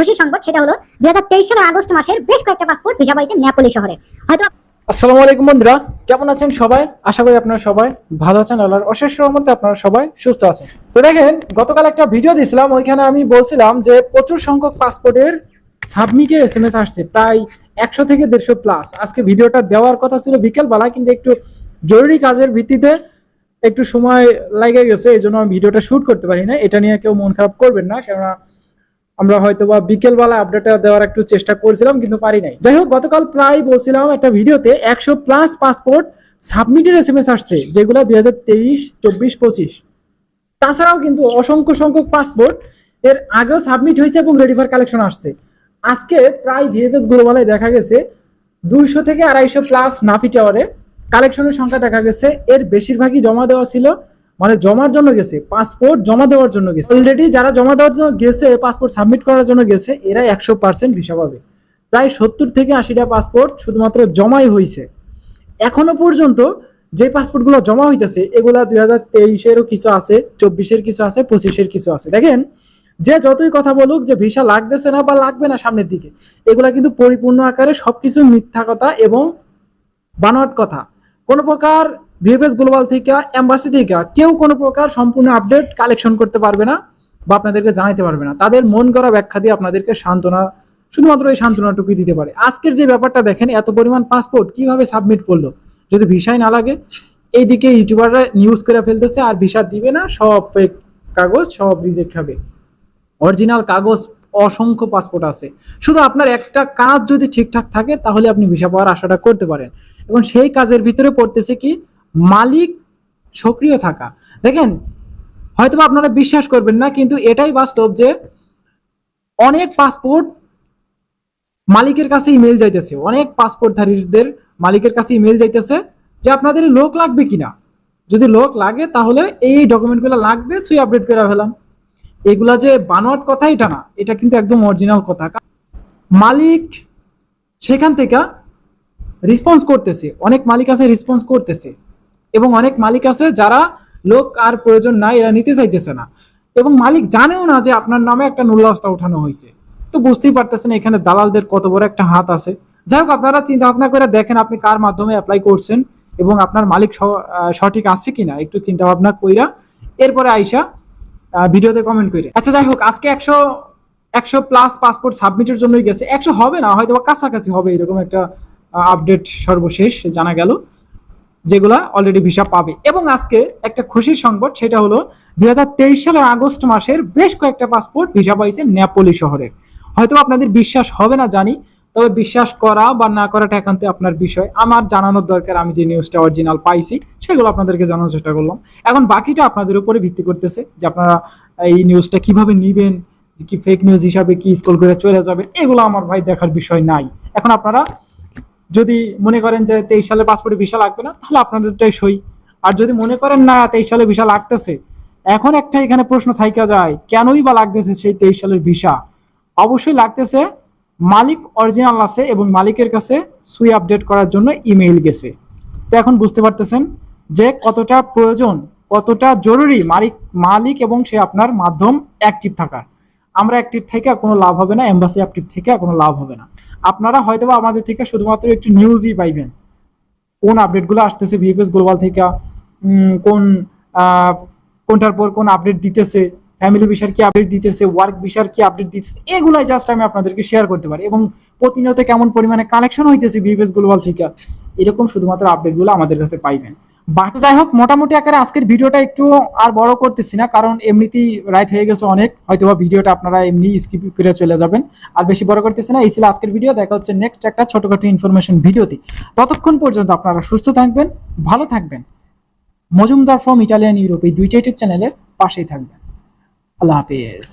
খুশি সংবাদ, সেটা হলো দুই হাজার তেইশ সালের আগস্ট মাসের বেশ কয়েকটা পাসপোর্ট ভিসা পাইছে নেপোলি শহরে। হয়তো আসসালামু আলাইকুম বন্ধুরা, কেমন আছেন সবাই? আশা করি আপনারা সবাই ভালো আছেন, আল্লাহর অশেষ রহমতে আপনারা সবাই সুস্থ আছেন। তো দেখেন, গতকাল একটা ভিডিও দিয়েছিলাম ওইখানে আমি বলছিলাম যে প্রচুর সংখ্যক পাসপোর্টের সাবমিটের এস এম এস আসছে, প্রায় একশো থেকে দেড়শো প্লাস আজকে ভিডিওটা দেওয়ার কথা ছিল বিকেলবেলা, কিন্তু একটু জরুরি কাজের ভিত্তিতে একটু সময় লাগে গেছে, এই জন্য আমি ভিডিওটা শুট করতে পারি না এটা নিয়ে কেউ মন খারাপ করবেন না, কেননা আমরা হয়তো বা বিকেলবেলা আপডেটটা দেওয়ার একটু চেষ্টা করছিলাম, কিন্তু পারি নাই। যাই হোক, গতকাল প্রায় বলছিলাম একটা ভিডিওতে একশো প্লাস পাসপোর্ট সাবমিটের এস এম এস আসছে, যেগুলো দুই হাজার তেইশ, চব্বিশ, পঁচিশ। তাছাড়াও কিন্তু অসংখ্য সংখ্যক পাসপোর্ট এর আগেও সাবমিট হয়েছে এবং রেডি ফর কালেকশন আসছে। আজকে প্রায় ভিএফএস গ্লোবালে দেখা গেছে দুইশো থেকে আড়াইশো প্লাস নাফি টাওয়ারে কালেকশনের সংখ্যা দেখা গেছে। এর বেশিরভাগই জমা দেওয়া ছিল মানে জমার জন্য গেছে পাসপোর্ট জমা দেওয়ার জন্য গেছে। অলরেডি যারা জমা দেওয়ার জন্য গেছে পাসপোর্ট সাবমিট করার জন্য গেছে এরা একশো পার্সেন্ট ভিসা পাবে। প্রায় সত্তর থেকে আশিটা পাসপোর্ট শুধুমাত্র জমাই হয়েছে এখনও পর্যন্ত যে পাসপোর্টগুলো জমা হইতেছে, এগুলা দুই হাজার তেইশেরও কিছু আছে, চব্বিশের কিছু আছে, পঁচিশের কিছু আছে। দেখেন, যে যতই কথা বলুক যে ভিসা লাগতেছে না বা লাগবে না সামনের দিকে, এগুলা কিন্তু পরিপূর্ণ আকারে সবকিছু মিথ্যা কথা এবং বানোয়াট কথা। কোনো প্রকার ভিএফএস গ্লোবাল থেকে এম্বাসি থেকে কেউ কোনো প্রকার সম্পূর্ণ আপডেট কালেকশন করতে পারবে না বা আপনাদেরকে জানাইতে পারবে না। তাদের মন করা ব্যাখ্যা দিয়ে আপনাদেরকে সান্ত্বনা, শুধুমাত্র এই সান্ত্বনাটুকুই দিতে পারে। আজকের যে ব্যাপারটা দেখেন, এত পরিমাণ পাসপোর্ট কীভাবে সাবমিট করল? যদি ভিসাই না লাগে, এইদিকে ইউটিউবাররা নিউজ করে ফেলতেছে আর ভিসা দিবে না, সব কাগজ, সব রিজেক্ট হবে। অরিজিনাল কাগজ, অসংখ্য পাসপোর্ট আছে। শুধু আপনার একটা কাজ যদি ঠিকঠাক থাকে, তাহলে আপনি ভিসা পাওয়ার আশাটা করতে পারেন। এবং সেই কাজের ভিতরে পড়তেছে কি মালিক সক্রিয় থাকা। দেখেন, হয়তোবা আপনারা বিশ্বাস করবেন না, কিন্তু এটাই বাস্তব যে অনেক পাসপোর্ট মালিকের কাছে ইমেল যাইতেছে। অনেক পাসপোর্টধারীদের মালিকের কাছে ইমেল যাইতেছে যে আপনাদের লোক লাগবে কিনা। যদি লোক লাগে, তাহলে এই ডকুমেন্টগুলো লাগবে, সুই আপডেট করে ফেলাম। এগুলা যে বানোয়াট কথা, এটা না। এটা কিন্তু একদম অরিজিনাল কথা। মালিক সেখান থেকে রেসপন্স করতেছে। অনেক মালিক আছে রেসপন্স করতেছে। এবং অনেক মালিক আছে যারা লোক আর প্রয়োজন নাই, এরা নিতে চাইতেছে না। এবং মালিক জানেও না যে আপনার নামে একটা নুল্লাস্তা উঠানো হয়েছে। তো বুঝতেই পারতেছেন এখানে দালালদের কত বড় একটা হাত আছে। যাই হোক, আপনারা চিন্তা ভাবনা করে দেখেন আপনি কার মাধ্যমে অ্যাপ্লাই করছেন এবং আপনার মালিক সঠিক আছে কিনা, একটু চিন্তা ভাবনা কইরা এরপরে আইসা ভিডিওতে কমেন্ট করে আচ্ছা যাই হোক, আজকে একশো একশো প্লাস পাসপোর্ট সাবমিটের জন্যই গেছে। একশো হবে না হয়তো কাছাকাছি হবে, এরকম একটা আপডেট সর্বশেষ জানা গেল। যেগুলা অলরেডি ভিসা পাবে। এবং আজকে একটা খুশির সংবাদ, সেটা হলো দুই সালের আগস্ট মাসের বেশ কয়েকটা পাসপোর্ট ভিসা পাইছে নেপোলি শহরে। হয়তো আপনাদের বিশ্বাস হবে না জানি, তবে বিশ্বাস করা বা না করাটা একান্তে আপনার বিষয়। আমার জানানোর দরকার আমি যে নিউজটা অরিজিনাল পাইছি, সেগুলো আপনাদেরকে জানানোর চেষ্টা করলাম। এখন বাকিটা আপনাদের উপরে ভিত্তি করতেছে যে আপনারা এই নিউজটা কীভাবে নিবেন কি ফেক নিউজ হিসাবে কি স্কুল করে চলে যাবে, এগুলো আমার ভাই দেখার বিষয় নাই। এখন আপনারা যদি মনে করেন যে তেইশ সালে পাসপোর্টে ভিসা লাগবে না, তাহলে আপনাদেরটাই সই। আর যদি মনে করেন না তেইশ সালে ভিসা লাগতেছে, এখন একটা এখানে প্রশ্ন থাইকা যায়, কেনই বা লাগতেছে সেই তেইশ সালের ভিসা অবশ্যই লাগতেছে, মালিক অরিজিনাল আছে এবং মালিকের কাছে সুই আপডেট করার জন্য ইমেইল গেছে। তো এখন বুঝতে পারতেছেন যে কতটা প্রয়োজন, কতটা জরুরি মালিক মালিক এবং সে আপনার মাধ্যম অ্যাক্টিভ থাকার। আমরা অ্যাক্টিভ থেকে কোনো লাভ হবে না এম্বাসি অ্যাক্টিভ থেকে কোনো লাভ হবে না। আপনারা হয়তোবা আমাদের থেকে শুধুমাত্র একটু নিউজই পাইবেন। কোন আপডেটগুলো আসতেছে ভিএফএস গ্লোবাল থেকে কোন কোনটার পর কোন আপডেট দিতেছে ফ্যামিলি বিষয়ের কি আপডেট দিতেছে ওয়ার্ক বিষয়ের কি আপডেট দিতেছে, এগুলাই জাস্ট আমি আপনাদেরকে শেয়ার করতে পারি এবং প্রতিনিয়ত কেমন পরিমাণে কালেকশন হইতেছে ভিএফএস গ্লোবাল থেকে, এরকম শুধুমাত্র আপডেটগুলো আমাদের কাছে পাইবেন। বাকি যাই হোক, মোটামুটি আকারে আজকের ভিডিওটা একটু আর বড় করতেছি না, কারণ এমনিতেই রাইট হয়ে গেছে অনেক। হয়তোবা ভিডিওটা আপনারা এমনি স্কিপ করে চলে যাবেন। আর বেশি বড় করতেছি না, এই ছিল আজকের ভিডিও। দেখা হচ্ছে নেক্সট একটা ছোটখাটো ইনফরমেশন ভিডিওতে। ততক্ষণ পর্যন্ত আপনারা সুস্থ থাকবেন, ভালো থাকবেন। মজুমদার ফ্রম ইটালিয়ান ইউরোপ এই দুইটা ইউটিউব চ্যানেলের পাশেই থাকবেন। আল্লাহ হাফেজ।